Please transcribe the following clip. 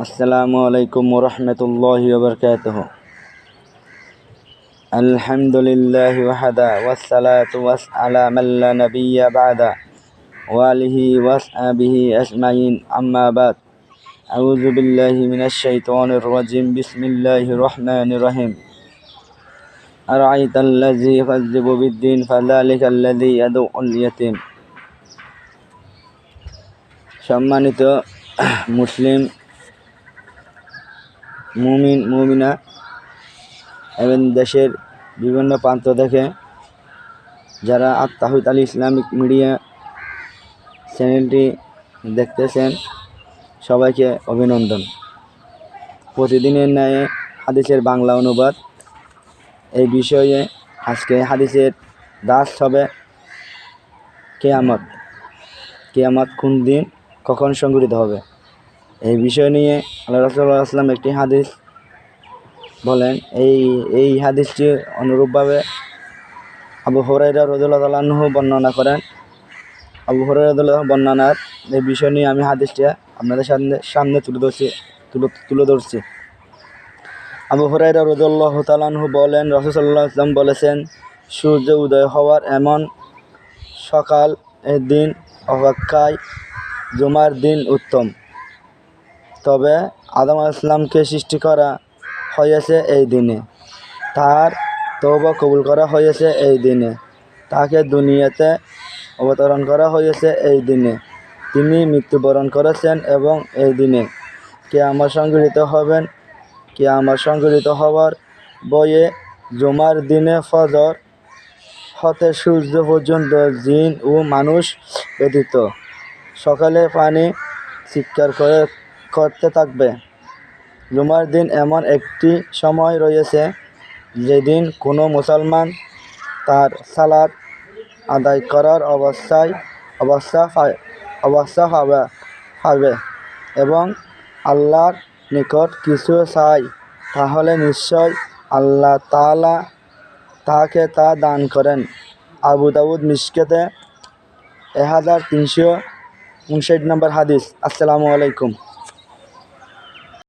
السلام عليكم ورحمة الله وبركاته الحمد لله وحده والصلاة والسلام على من لا نبي بعده وآله وصحبه أجمعين أما بعد أعوذ بالله من الشيطان الرجيم بسم الله الرحمن الرحيم أرأيت الذي يكذب بالدين فذلك الذي يدعو اليتيم সম্মানিত মুসলিম মুমিন, মুমিনা এবং দেশের বিভিন্ন প্রান্ত থেকে যারা আত্মাহিদ আলী ইসলামিক মিডিয়া চ্যানেলটি দেখতেছেন, সবাইকে অভিনন্দন। প্রতিদিনের ন্যায় হাদিসের বাংলা অনুবাদ। এই বিষয়ে আজকে হাদিসের দাস হবে কেয়ামত। কেয়ামত কোন দিন, কখন সংঘটিত হবে? এই বিষয় নিয়ে আল্লাহ রসুল্লাহ আসলাম একটি হাদিস বলেন। এই এই হাদিসটি অনুরূপভাবে আবু হরাইরা রদুল্লাহ বর্ণনা করেন। আবু হরাইরদুল্লাহ বর্ণনার এই বিষয় নিয়ে আমি হাদিসটি আপনাদের সামনে সামনে তুলে ধরছি, তুলে তুলে ধরছি। আবু হরাইরা রদুল্লাহ তালাহু বলেন রসুল্লাহ আসলাম বলেছেন, সূর্য উদয় হওয়ার এমন সকাল দিন অপেক্ষায় জুমার দিন উত্তম। তবে আদম ইসলামকে সৃষ্টি করা হয়েছে এই দিনে। তার তৌবা কবুল করা হয়েছে এই দিনে। তাকে দুনিয়াতে অবতরণ করা হয়েছে এই দিনে। তিনি মৃত্যুবরণ করেছেন এবং এই দিনে কে আমার সংগঠিত হবেন। কে আমার সংগঠিত হওয়ার বয়ে জুমার দিনে ফজর হতে সূর্য পর্যন্ত জিন ও মানুষ ব্যতীত। সকালে পানি চিৎকার করে করতে থাকবে। জুমার দিন এমন একটি সময় রয়েছে যেদিন কোনো মুসলমান তার সালাদ আদায় করার অবস্থায় অবস্থা অবস্থা হবে হবে এবং আল্লাহর নিকট কিছু চাই, তাহলে নিশ্চয় আল্লাহ তালা তাকে তা দান করেন। আবু মিশকেতে এক হাজার তিনশো উনষাট নম্বর হাদিস। আসসালামু আলাইকুম।